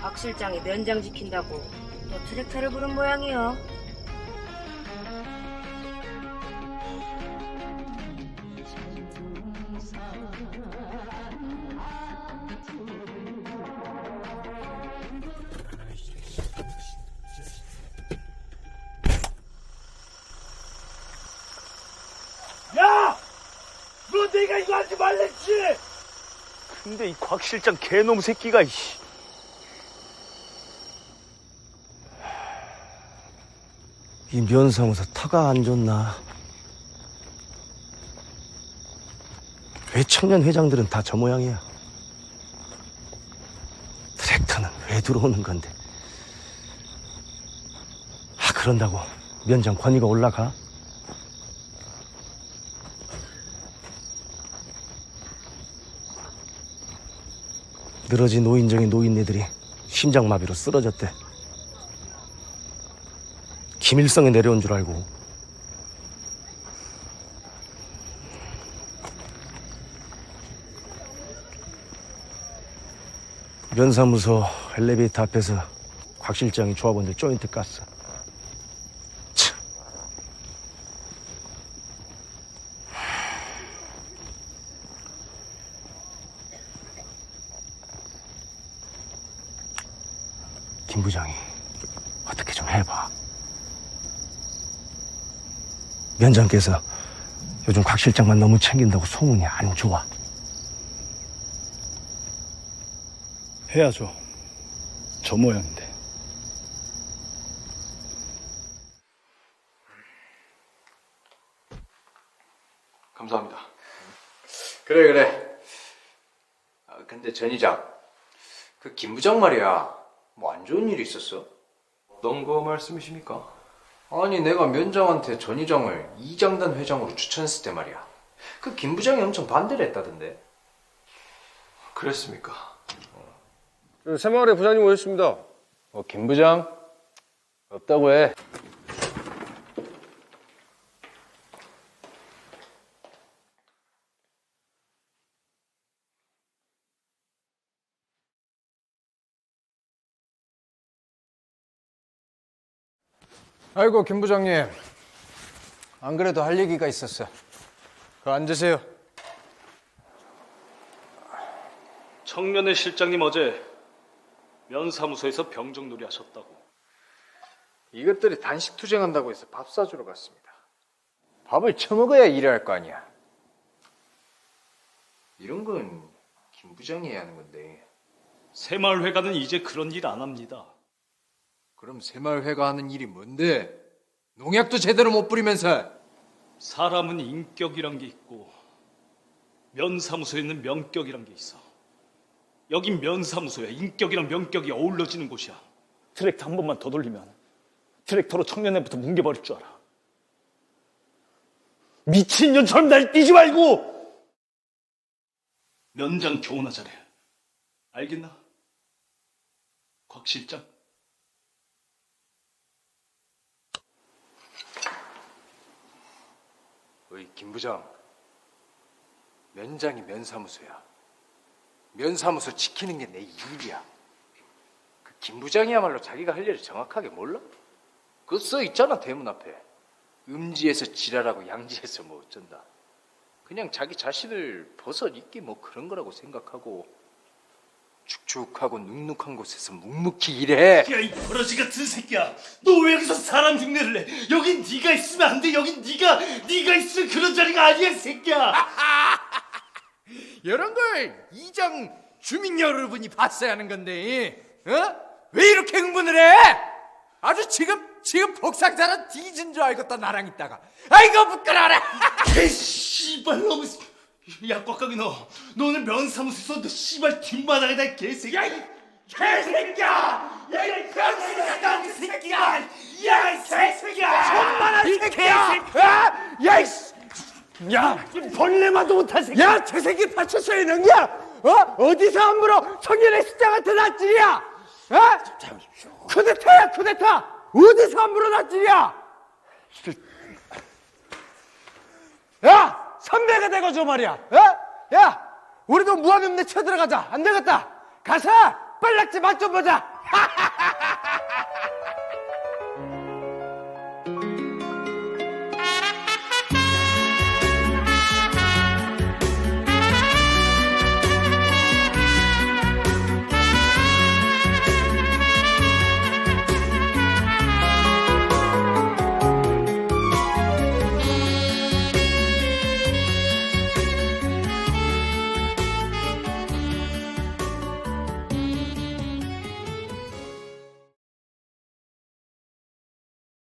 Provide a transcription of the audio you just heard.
곽 실장이 면장 지킨다고 또 트랙터를 부른 모양이요. 야! 너 내가 이거 하지 말랬지! 근데 이 곽 실장 개놈 새끼가 이씨. 이 면사무소 터가 안 좋나? 왜 청년 회장들은 다 저 모양이야? 트랙터는 왜 들어오는 건데? 아 그런다고 면장 권위가 올라가? 늘어진 노인정의 노인네들이 심장마비로 쓰러졌대. 김일성이 내려온 줄 알고. 면사무소 엘리베이터 앞에서 곽 실장이 조합원들 조인트 깠어. 김 부장이 어떻게 좀 해봐. 면장께서 요즘 곽 실장만 너무 챙긴다고 소문이 안 좋아. 해야죠. 저 모양인데. 감사합니다. 그래 그래. 아, 근데 전 이장, 그 김 부장 말이야. 뭐 안 좋은 일이 있었어? 어떤 거 말씀이십니까? 아니 내가 면장한테 전 이장을 이장단 회장으로 추천했을 때 말이야. 그 김 부장이 엄청 반대를 했다던데. 그랬습니까? 새마을의 부장님 오셨습니다. 어, 김 부장 없다고 해. 아이고 김 부장님. 안 그래도 할 얘기가 있었어. 그 앉으세요. 청년회 실장님 어제 면사무소에서 병정놀이 하셨다고. 이것들이 단식 투쟁한다고 해서 밥 사주러 갔습니다. 밥을 처먹어야 일을 할 거 아니야. 이런 건 김 부장이 해야 하는 건데. 새마을회관은 이제 그런 일 안 합니다. 그럼 새마을회가 하는 일이 뭔데? 농약도 제대로 못 뿌리면서. 사람은 인격이란 게 있고 면사무소에는 명격이란 게 있어. 여긴 면사무소야. 인격이랑 명격이 어우러지는 곳이야. 트랙터 한 번만 더 돌리면 트랙터로 청년회부터 뭉개버릴 줄 알아. 미친년처럼 날 뛰지 말고! 면장 교훈하자래. 알겠나? 곽 실장? 어이 김 부장. 면장이 면사무소야. 면사무소 지키는 게 내 일이야. 그 김 부장이야말로 자기가 할 일을 정확하게 몰라? 그거 써 있잖아 대문 앞에. 음지에서 지랄하고 양지에서 뭐 어쩐다. 그냥 자기 자신을 벗어 있기 뭐 그런 거라고 생각하고 축축하고 눅눅한 곳에서 묵묵히 일해. 야, 이 버러지 같은 새끼야. 너 왜 여기서 사람 흉내를 내? 여긴 네가 있으면 안 돼. 여긴 네가 네가 있으면 그런 자리가 아니야, 이 새끼야. 이런 걸 이장 주민 여러분이 봤어야 하는 건데, 어? 왜 이렇게 흥분을 해? 아주 지금 지금 복상자는 뒤진 줄 알고 또 나랑 있다가, 아이고 부끄러라. 개 씨발 너무 야 꽉꽉이 너. 너 오늘 면사무소에서 너 씨발 뒷마당에다 개새끼야. 이 개새끼야. 야 이 병신 같은 새끼야. 야 이 새끼야. 천만한 새끼야. 야이씨! 야! 벌레마도 못한 새끼! 야! 저 새끼 다쳤어야 능냐? 어? 어디서 함부로 청년의 숫자 같은 낯질이야? 어? 쿠데타야 쿠데타! 어디서 함부로 낯질이야? 야! 선배가 되고 말이야 어? 야! 우리도 무한음대 쳐들어가자 안 되겠다 가서 빨락지 맛 좀 보자!